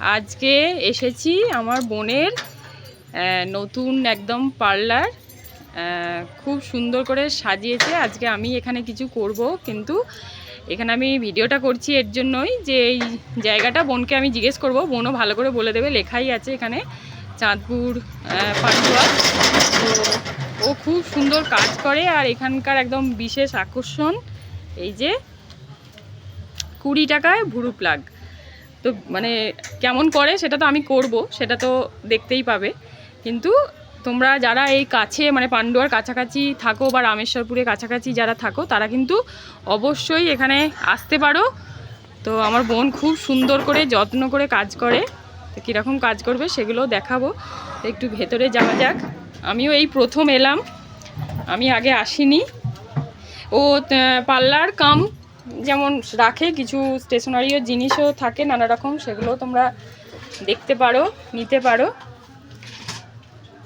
আজকে এসেছি আমার বোনের নতুন একদম পার্লার খুব সুন্দর করে সাজিয়েছে। আজকে আমি এখানে কিছু করব, কিন্তু এখানে আমি ভিডিওটা করছি এর জন্যই যে এই জায়গাটা বোনকে আমি জিজ্ঞেস করব। বোনও ভালো করে বলে দেবে, লেখাই আছে এখানে, চাঁদপুর পান্ডুয়া তো ও খুব সুন্দর কাজ করে, আর এখানকার একদম বিশেষ আকর্ষণ, এই যে কুড়ি টাকায় ভুরু প্লাগ তো মানে কেমন করে সেটা তো আমি করব, সেটা তো দেখতেই পাবে। কিন্তু তোমরা যারা এই কাছে মানে পান্ডুয়ার কাছাকাছি থাকো বা রামেশ্বরপুরের কাছাকাছি যারা থাকো, তারা কিন্তু অবশ্যই এখানে আসতে পারো। তো আমার বোন খুব সুন্দর করে, যত্ন করে কাজ করে, তো কীরকম কাজ করবে সেগুলো দেখাবো। একটু ভেতরে যাওয়া যাক। আমিও এই প্রথম এলাম, আমি আগে আসিনি। ও পার্লার কাম যেমন রাখে, কিছু স্টেশনারিও জিনিসও থাকে, নানা রকম, সেগুলো তোমরা দেখতে পারো, নিতে পারো।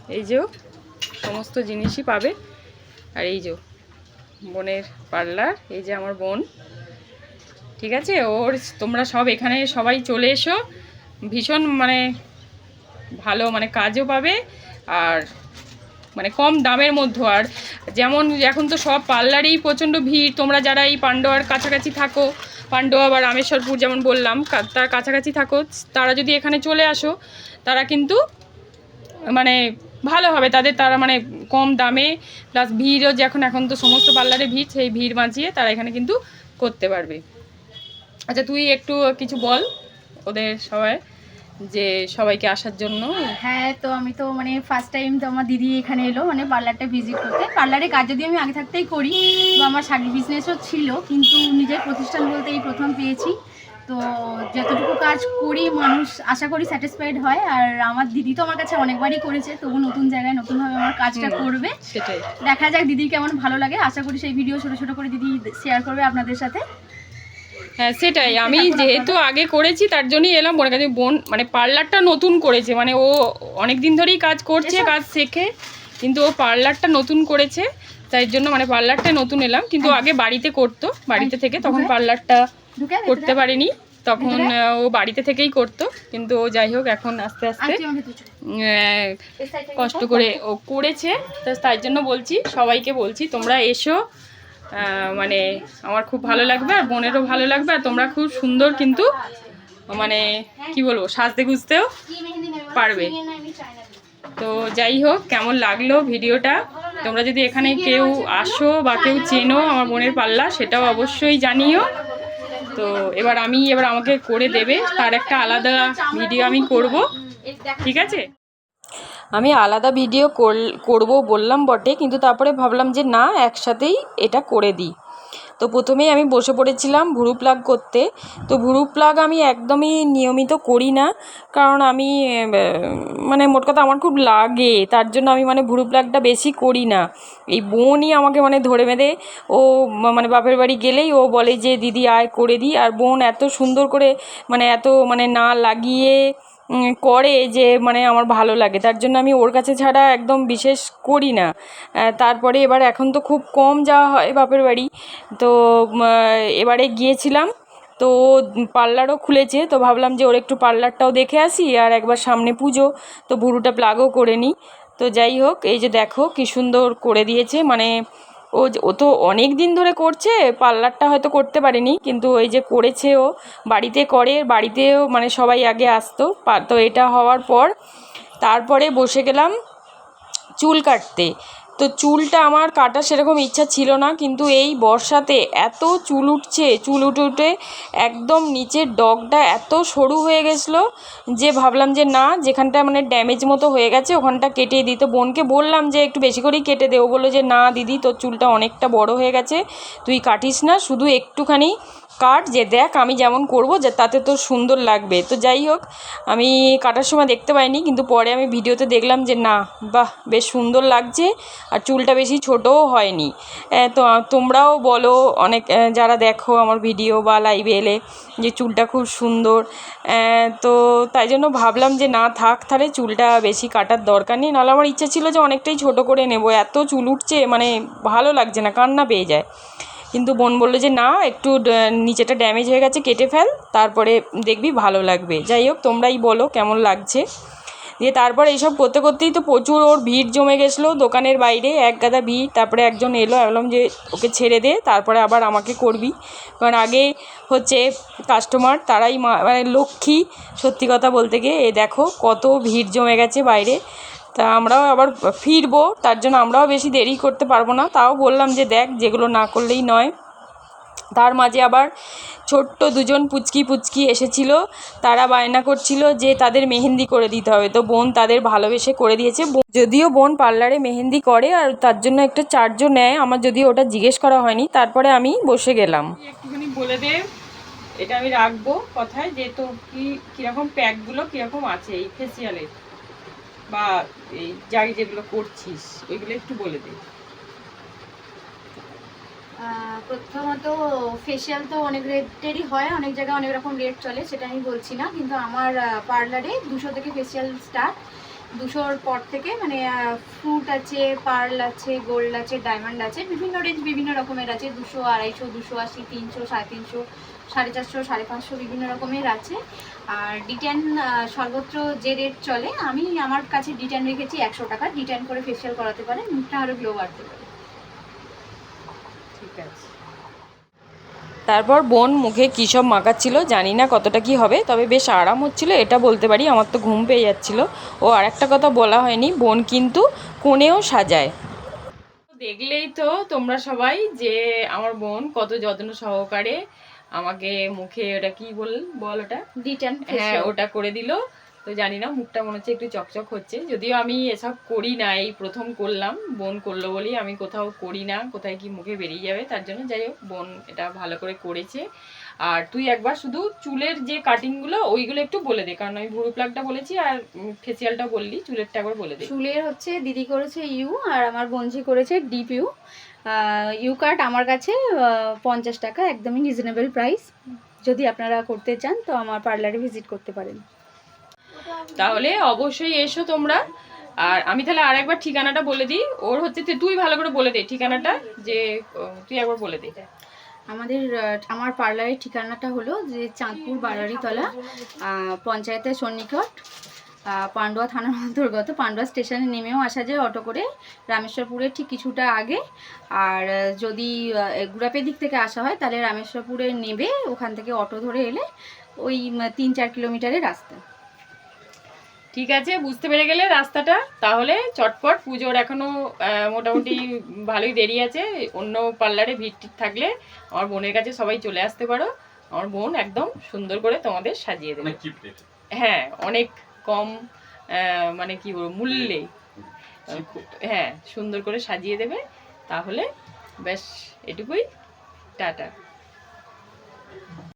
এই যে সমস্ত জিনিসই পাবে। আর এই যে বোনের পার্লার এই যে আমার বোন। ঠিক আছে? ওর, তোমরা সব এখানে সবাই চলে এসো। ভীষণ মানে ভালো মানে কাজও পাবে। আর মানে কম দামের মধ্যে আর। যেমন এখন তো সব পার্লারেই প্রচণ্ড ভিড়। তোমরা যারা এই পান্ডোয়ার কাছাকাছি থাকো, পান্ডোয়া বা রামেশ্বরপুর যেমন বললাম তার কাছাকাছি থাকো, তারা যদি এখানে চলে আসো, তারা কিন্তু মানে ভালো হবে। তাদের তারা মানে কম দামে প্লাস ভিড়ও যখন এখন তো সমস্ত পার্লারে ভিড়, সেই ভিড় বাঁচিয়ে তারা এখানে কিন্তু করতে পারবে। আচ্ছা তুই একটু কিছু বল ওদের সবাই। যে সবাইকে আসার জন্য? হ্যাঁ তো আমি তো মানে ফার্স্ট টাইম তো আমার দিদি এখানে এলো মানে পার্লারটা ভিজিট করতে। পার্লারে কাজ যদি আমি আগে থাকতেই করি তো আমার শাড়ির বিজনেসও ছিল কিন্তু নিজের প্রতিষ্ঠান বলতে এই প্রথম পেয়েছি। তো যতটুকু কাজ করি মানুষ আশা করি স্যাটিসফাইড হয় আর আমার দিদি তো আমার কাছে অনেকবারই করেছে তবু নতুন জায়গায় নতুনভাবে আমার কাজটা করবে। সেটাই। দেখা যাক দিদির কেমন ভালো লাগে আশা করি সেই ভিডিও ছোটো ছোটো করে দিদি শেয়ার করবে আপনাদের সাথে। হ্যাঁ সেটাই। আমি যেহেতু আগে করেছি তার জন্যই এলাম বোনের কাছে। বোন মানে পার্লারটা নতুন করেছে। মানে ও অনেক দিন ধরেই কাজ করছে কাজ শেখে কিন্তু ও পার্লারটা নতুন করেছে। তাই জন্য মানে পার্লারটা নতুন এলাম। কিন্তু আগে বাড়িতে করতো। বাড়িতে থেকে তখন পার্লারটা করতে পারেনি। তখন ও বাড়িতে থেকেই করতো। কিন্তু ও যাই হোক এখন আস্তে আস্তে কষ্ট করে ও করেছে। তাই জন্য বলছি সবাইকে বলছি তোমরা এসো। মানে আমার খুব ভালো লাগবে আর বোনেরও ভালো লাগবে আর তোমরা খুব সুন্দর কিন্তু মানে কি বলব, সাজতে গুজতেও? পারবে। তো যাই হোক, কেমন লাগল ভিডিওটা তোমরা যদি এখানে কেউ আসো বা কেউ চেনো আমার বোনের পাল্লা, সেটাও অবশ্যই জানিও তো এবার আমি, এবার আমাকে করে দেবে, তার একটা আলাদা ভিডিও আমি করব ঠিক আছে আমি আলাদা ভিডিও করব বললাম বটে, কিন্তু তারপরে ভাবলাম যে না, একসাথেই এটা করে দিই। তো প্রথমেই আমি বসে পড়েছিলাম ভুরু প্লাগ করতে। তো ভুরু প্লাগ আমি একদমই নিয়মিত করি না, কারণ আমি মানে মোট কথা আমার খুব লাগে, তার জন্য আমি মানে ভুরু প্লাগটা বেশি করি না। এই বোনই আমাকে মানে ধরে বেঁধে, ও মানে বাপের বাড়ি গেলেই ও বলে যে, দিদি, আয় করে দিই। আর বোন এত সুন্দর করে মানে এত মানে না লাগিয়ে করে যে মানে আমার ভালো লাগে। তার জন্য আমি ওর কাছে ছাড়া একদম বিশেষ করি না। তারপরে এবার এখন তো খুব কম যাওয়া হয় বাপের বাড়ি। তো এবারে গিয়েছিলাম। তো পার্লারও খুলেছে। তো ভাবলাম যে ওর একটু পার্লারটাও দেখে আসি আর একবার সামনে পুজো। তো ভুরুটা প্লাগও করে নিই। তো যাই হোক, এই যে দেখো কি সুন্দর করে দিয়েছে। মানে ও ও তো অনেক দিন ধরে করছে, পার্লারটা হয়তো করতে পারেনি, কিন্তু ওই যে করেছে ও, বাড়িতে করে, বাড়িতেও মানে সবাই আগে আসতো তো এটা হওয়ার পর, তারপরে বসে গেলাম চুল কাটতে। তো চুলটা আমার কাটার সেরকম ইচ্ছা ছিল না, কিন্তু এই বর্ষাতে এত চুল উঠছে, চুল উঠে উঠে একদম নিচের ডগটা এত সরু হয়ে গেছিল যে ভাবলাম যে না, যেখানটা মানে ড্যামেজ মতো হয়ে গেছে ওখানটা কেটে দিই। তো বোনকে বললাম যে একটু বেশি করেই কেটে দেবো বলল যে, না দিদি, তোর চুলটা অনেকটা বড় হয়ে গেছে, তুই কাটিস না, শুধু একটুখানি কাট যে দেখ আমি যেমন করব যে তাতে তোর সুন্দর লাগবে। তো যাই হোক, আমি কাটার সময় দেখতে পাইনি, কিন্তু পরে আমি ভিডিওতে দেখলাম যে না, বাহ, বেশ সুন্দর লাগছে আর চুলটা বেশি ছোটও হয়নি। তো তোমরাও বলো অনেক যারা দেখো আমার ভিডিও বা লাইভে এলে যে চুলটা খুব সুন্দর। তো তাই জন্য ভাবলাম যে না, থাক তাহলে চুলটা বেশি কাটার দরকার নেই, নাহলে আমার ইচ্ছা ছিল যে অনেকটাই ছোট করে নেব। এত চুল উঠছে মানে ভালো লাগছে না, কান্না পেয়ে যায়। কিন্তু বোন বলল যে, না, একটু নিচেটা ড্যামেজ হয়ে গেছে, কেটে ফেল, তারপরে দেখবি ভালো লাগবে। যাই হোক, তোমরাই বলো কেমন লাগছে। দিয়ে তারপর এইসব করতে করতেই তো প্রচুর ওর ভিড় জমে গেছিল দোকানের বাইরে। এক গাদা ভিড়, তারপরে একজন এলো বললাম যে, ওকে ছেড়ে দে, তারপরে আবার আমাকে করবি। কারণ আগে হচ্ছে কাস্টমার তারাই মানে লক্ষ্মী, সত্যি কথা বলতে গিয়ে, এ দেখো কত ভিড় জমে গেছে বাইরে। তা আমরাও আবার ফিরবো, তার জন্য আমরাও বেশি দেরি করতে পারব না। তাও বললাম যে, দেখ, যেগুলো না করলেই নয়। তার মাঝে আবার ছোট্ট দুজন পুচকি পুচকি এসেছিল। তারা বায়না করছিল যে, তাদের মেহেন্দি করে দিতে হবে। তো বোন তাদের ভালোবেসে করে দিয়েছে। যদিও বোন পার্লারে মেহেন্দি করে আর তার জন্য একটা চার্জও নেয়, আমার যদিও ওটা জিজ্ঞেস করা হয়নি। তারপরে আমি বসে গেলাম। একটুখানি বলে দে, এটা আমি রাখব কথায়, যে তোর কি কীরকম প্যাকগুলো কীরকম আছে এই ফেসিয়ালের বা এই যাই যেগুলো করছিস, ওইগুলো একটু বলে দে। প্রথমত ফেশিয়াল তো অনেক রেটেরই হয়, অনেক জায়গায় অনেক রকম রেট চলে, সেটা আমি বলছি না। কিন্তু আমার পার্লারে দুশো থেকে ফেশিয়াল স্টার্ট দুশোর পর থেকে মানে ফ্রুট আছে পার্ল আছে গোল্ড আছে ডায়মন্ড আছে, বিভিন্ন রেঞ্জ বিভিন্ন রকমের আছে, দুশো, আড়াইশো, দুশো আশি, তিনশো, সাড়ে তিনশো, সাড়ে চারশো, সাড়ে পাঁচশো, বিভিন্ন রকমের আছে। আর ডিটেন সর্বত্র যে রেট চলে, আমি আমার কাছে ডিটেন রেখেছি একশো টাকা। ডিটেন করে ফেশিয়াল করাতে পারে মুখটা আরও গ্লো বাড়তে পারে। ঠিক আছে। তারপর বোন মুখে কী সব মাখাচ্ছিল জানি না কতটা কি হবে তবে বেশ আরাম হচ্ছিল এটা বলতে পারি আমার তো ঘুম পেয়ে যাচ্ছিল। ও আর একটা কথা বলা হয়নি বোন কিন্তু কোণেও সাজায়। দেখলেই তো তোমরা সবাই যে আমার বোন কত যত্ন সহকারে আমাকে মুখে ওটা কি বল বল ওটা? হ্যাঁ ওটা করে দিল। তো জানি না, মুখটা মনে হচ্ছে একটু চকচক হচ্ছে। যদিও আমি এসব করি না, এই প্রথম করলাম, বোন করল বলেই আমি কোথাও করি না, কোথায় কি মুখে বেরিয়ে যাবে, তার জন্য যাই হোক, বোন এটা ভালো করে করেছে। আর তুই একবার শুধু চুলের যে কাটিংগুলো ওইগুলো একটু বলে দে, কারণ আমি ভুরু প্লাগটা বলেছি আর ফেসিয়ালটা বললি, চুলেরটা একবার বলে দে। চুলের হচ্ছে, দিদি করেছে ইউ, আর আমার বোনজি করেছে ডিপ ইউ। ইউ কাট আমার কাছে পঞ্চাশ টাকা, একদমই রিজনেবল প্রাইস যদি আপনারা করতে চান, তো আমার পার্লারে ভিজিট করতে পারেন। তাহলে অবশ্যই এসো তোমরা। আর আমি তাহলে আর একবার ঠিকানাটা বলে দিই। ওর হচ্ছে তুই- ভালো করে বলে দে ঠিকানাটা, যে তুই একবার বলে দে। আমাদের আমার পার্লারের ঠিকানাটা হলো যে চাঁদপুর বারারিতলা পঞ্চায়েতের সন্নিকট পান্ডুয়া থানার অন্তর্গত। পান্ডুয়া স্টেশনে নেমেও আসা যায় অটো করে, রামেশ্বরপুরের ঠিক কিছুটা আগে। আর যদি গুড়াপের দিক থেকে আসা হয়, তাহলে রামেশ্বরপুরে নেবে। ওখান থেকে অটো ধরে এলে ওই তিন চার কিলোমিটারের রাস্তা। ঠিক আছে বুঝতে পেরে গেলে রাস্তাটা। তাহলে চটপট পুজোর এখনও মোটামুটি ভালোই দেরি আছে। অন্য পার্লারে ভিড় টিড় থাকলে আমার বোনের কাছে সবাই চলে আসতে পারো। আমার বোন একদম সুন্দর করে তোমাদের সাজিয়ে দেবে। হ্যাঁ অনেক কম মানে কি বলব মূল্যে। হ্যাঁ সুন্দর করে সাজিয়ে দেবে। তাহলে ব্যাস এটুকুই। টাটা।